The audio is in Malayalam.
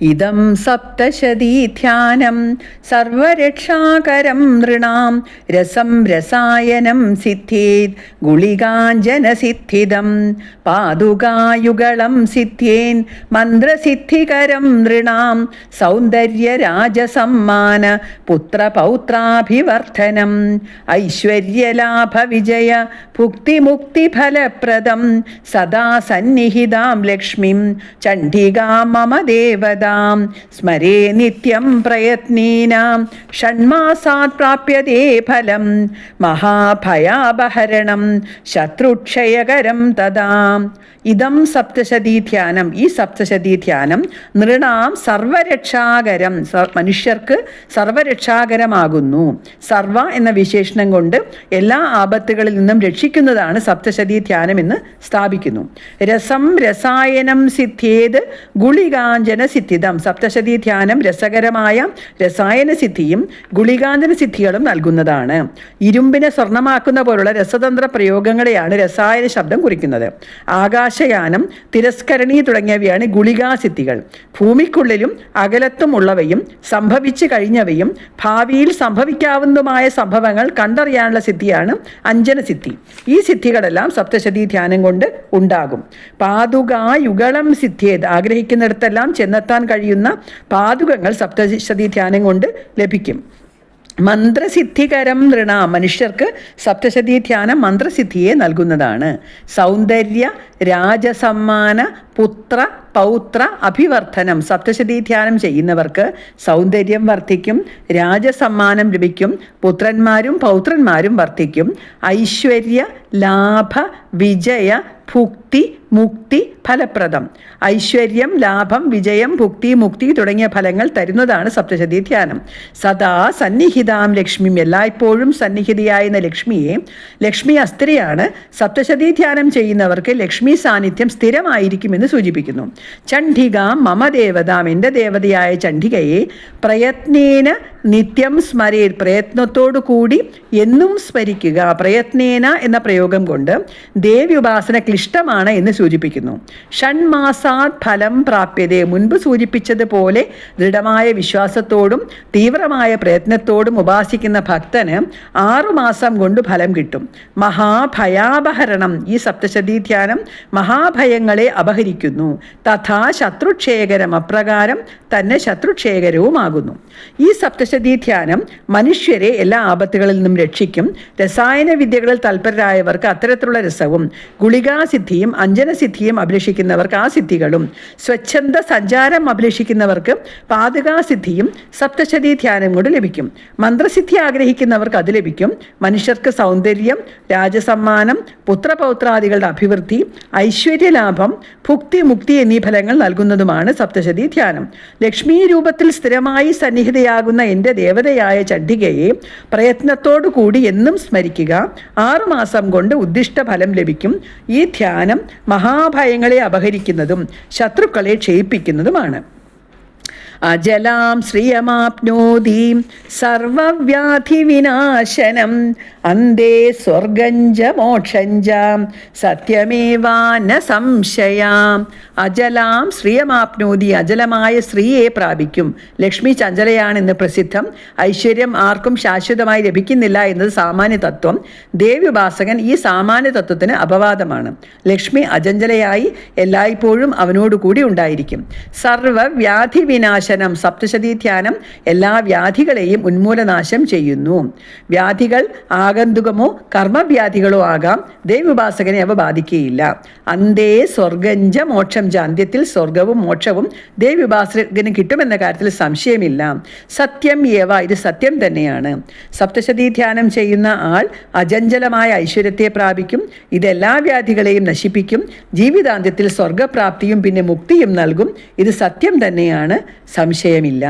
ഇതം സപ്തശതീധ്യാനം സർവരക്ഷാകരം നൃണാം രസം രസായനം സിദ്ധേത് ഗുളികാഞ്ജനസിദ്ധിദം പാതുകായുഗളം സിദ്ധ്യേൻ മന്ത്രസിദ്ധികരം നൃണാം സൗന്ദര്യരാജസമ്മാന പുത്രപൗത്രാഭിവർദ്ധനം ഐശ്വര്യലാഭവിജയ ഭുക്തിമുക്തിഫലപ്രദം സദാ സന്നിഹിതാം ലക്ഷ്മിം ചണ്ഡികാം മമ ദേവതാം സ്മരേ നിത്യം പ്രയത്നീനാം. ഷൺമാസാത് പ്രാപ്യതേ ഫലം. മഹാഭയാപഹരണം. ശത്രുക്ഷയകരം തദാം. ഇതം സപ്തശതി ധ്യാനം. ഈ സപ്തശതി ധ്യാനം നൃണാം സർവരക്ഷാകരം. സർ മനുഷ്യർക്ക് സർവരക്ഷാകരമാകുന്നു. സർവ എന്ന വിശേഷണം കൊണ്ട് എല്ലാ ആപത്തുകളിൽ നിന്നും രക്ഷിക്കുന്നതാണ് സപ്തശതി ധ്യാനം എന്ന് സ്ഥാപിക്കുന്നു. രസം രസായനം സിദ്ധ്യേത് ഗുളികാഞ്ജന സിദ്ധിതം സപ്തശതി ധ്യാനം രസകരമായ രസായന സിദ്ധിയും ഗുളികാന്തന സിദ്ധികളും നൽകുന്നതാണ്. ഇരുമ്പിനെ സ്വർണമാക്കുന്ന പോലുള്ള രസതന്ത്ര പ്രയോഗങ്ങളെയാണ് രസായന ശബ്ദം കുറിക്കുന്നത്. ആകാശയാനം തിരസ്കരണി തുടങ്ങിയവയാണ് ഗുളികാസിദ്ധികൾ. ഭൂമിക്കുള്ളിലും അകലത്തും ഉള്ളവയും സംഭവിച്ചു കഴിഞ്ഞവയും ഭാവിയിൽ സംഭവിക്കാവുന്നതുമായ സംഭവങ്ങൾ കണ്ടറിയാനുള്ള സിദ്ധിയാണ് അഞ്ജന സിദ്ധി ഈ സിദ്ധികളെല്ലാം സപ്തശതി ധ്യാനം കൊണ്ട് ഉണ്ടാകും. പാതുക യുഗളം സിദ്ധ്യേത്. ആഗ്രഹിക്കുന്നിടത്തെല്ലാം ചെന്നെത്താൻ കഴിയുന്ന പാതുകങ്ങൾ സപ്തശതി ധ്യാനം കൊണ്ട് ലഭിക്കും. മന്ത്രസിദ്ധികരം നൃണ. മനുഷ്യർക്ക് സപ്തശതി ധ്യാനം മന്ത്രസിദ്ധിയെ നൽകുന്നതാണ്. സൗന്ദര്യ രാജസമ്മാന പുത്ര പൗത്ര അഭിവർദ്ധനം. സപ്തശതി ധ്യാനം ചെയ്യുന്നവർക്ക് സൗന്ദര്യം വർദ്ധിക്കും രാജസമ്മാനം ലഭിക്കും പുത്രന്മാരും പൗത്രന്മാരും വർദ്ധിക്കും. ഐശ്വര്യ ലാഭ വിജയ 복 ഭുക്തി മുക്തി ഫലപ്രദം. ഐശ്വര്യം ലാഭം വിജയം ഭുക്തി മുക്തി തുടങ്ങിയ ഫലങ്ങൾ തരുന്നതാണ് സപ്തശതി ധ്യാനം. സദാ സന്നിഹിതാം ലക്ഷ്മിയും എല്ലായ്പ്പോഴും സന്നിഹിതയായിരുന്ന ലക്ഷ്മിയെ ലക്ഷ്മി അസ്ഥിരയാണ് സപ്തശതി ധ്യാനം ചെയ്യുന്നവർക്ക് ലക്ഷ്മി സാന്നിധ്യം സ്ഥിരമായിരിക്കുമെന്ന് സൂചിപ്പിക്കുന്നു. ചണ്ഡിക മമ ദേവതാം എന്റെ ദേവതയായ ചണ്ഡികയെ പ്രയത്നേന നിത്യം സ്മരേ പ്രയത്നത്തോടു കൂടി എന്നും സ്മരിക്കുക. പ്രയത്നേന എന്ന പ്രയോഗം കൊണ്ട് ദേവി ഉപാസന ക്ലിഷ്ടമാണ് എന്ന് സൂചിപ്പിക്കുന്നു. ഷൺമാസാത് ഫലം പ്രാപ്യതയെ മുൻപ് സൂചിപ്പിച്ചതുപോലെ ദൃഢമായ വിശ്വാസത്തോടും തീവ്രമായ പ്രയത്നത്തോടും ഉപാസിക്കുന്ന ഭക്തന് ആറുമാസം കൊണ്ട് ഫലം കിട്ടും. മഹാഭയാപഹരണം ഈ സപ്തശതി ധ്യാനം മഹാഭയങ്ങളെ അപഹരിക്കുന്നു. തഥാ ശത്രുക്ഷേകരം അപ്രകാരം തന്നെ ശത്രുക്ഷേകരവുമാകുന്നു. ഈ സപ്തശതി ധ്യാനം മനുഷ്യരെ എല്ലാ ആപത്തുകളിൽ നിന്നും രക്ഷിക്കും. രസായന വിദ്യകളിൽ തൽപരരായവർക്ക് അത്തരത്തിലുള്ള രസവും ഗുളികാസിദ്ധിയും അഞ്ജനസിദ്ധിയും അഭിലഷിക്കുന്നവർക്ക് ആ സിദ്ധികളും സ്വച്ഛന്ത സഞ്ചാരം അഭിലഷിക്കുന്നവർക്ക് പാതുകാസിദ്ധിയും സപ്തശതി ധ്യാനം കൊണ്ട് ലഭിക്കും. മന്ത്രസിദ്ധി ആഗ്രഹിക്കുന്നവർക്ക് അത് ലഭിക്കും. മനുഷ്യർക്ക് സൗന്ദര്യം രാജസമ്മാനം പുത്രപൗത്രാദികളുടെ അഭിവൃദ്ധി ഐശ്വര്യലാഭം ഭുക്തി മുക്തി എന്നീ ഫലങ്ങൾ നൽകുന്നതുമാണ് സപ്തശതി ധ്യാനം. ലക്ഷ്മി രൂപത്തിൽ സ്ഥിരമായി സന്നിഹിതയാകുന്ന എന്റെ ദേവതയായ ചണ്ഡികയെ പ്രയത്നത്തോടു കൂടി എന്നും സ്മരിക്കുക. ആറുമാസം കൊണ്ട് ഉദ്ദിഷ്ട ഫലം ലഭിക്കും. ഈ ധ്യാനം മഹാഭയങ്ങളെ അപഹരിക്കുന്നതും ശത്രുക്കളെ ക്ഷയിപ്പിക്കുന്നതുമാണ്. അജലാം ശ്രിയമാപ്നോതി സർവവ്യാധിവിനാശനം. അന്തേ സ്വർഗഞ്ച മോക്ഷഞ്ച സത്യമേവാന സംശയാം. അജലാം ശ്രിയമാപ്നോതി അജലമായ ശ്രീയെ പ്രാപിക്കും. ലക്ഷ്മി ചഞ്ചലയാണെന്ന് പ്രസിദ്ധം. ഐശ്വര്യം ആർക്കും ശാശ്വതമായി ലഭിക്കുന്നില്ല എന്നത് സാമാന്യ തത്വം. ദേവ്യുപാസകൻ ഈ സാമാന്യ തത്വത്തിന് അപവാദമാണ്. ലക്ഷ്മി അജഞ്ചലയായി എല്ലായ്പ്പോഴും അവനോടുകൂടി ഉണ്ടായിരിക്കും. സർവവ്യാധി വിനാശനം സപ്തശതീ ധ്യാനം എല്ലാ വ്യാധികളെയും ഉന്മൂലനാശം ചെയ്യുന്നു. വ്യാധികൾ ആഗന്തുകമോ കർമ്മവ്യാധികളോ ആകാം. ദേവ്യുപാസകനെ അവ ബാധിക്കുകയില്ല അന്തേ സ്വർഗഞ്ച മോക്ഷം ച അന്ത്യത്തിൽ സ്വർഗവും മോക്ഷവും ദേവ്യുപാസകന് കിട്ടുമെന്ന കാര്യത്തിൽ സംശയമില്ല. സത്യം ഏവ ഇത് സത്യം തന്നെയാണ്. സപ്തശതീ ധ്യാനം ചെയ്യുന്ന ആൾ അജഞ്ചലമായ ഐശ്വര്യത്തെ പ്രാപിക്കും. ഇതെല്ലാ വ്യാധികളെയും നശിപ്പിക്കും. ജീവിതാന്ത്യത്തിൽ സ്വർഗപ്രാപ്തിയും പിന്നെ മുക്തിയും നൽകും. ഇത് സത്യം തന്നെയാണ്. സംശയമില്ല.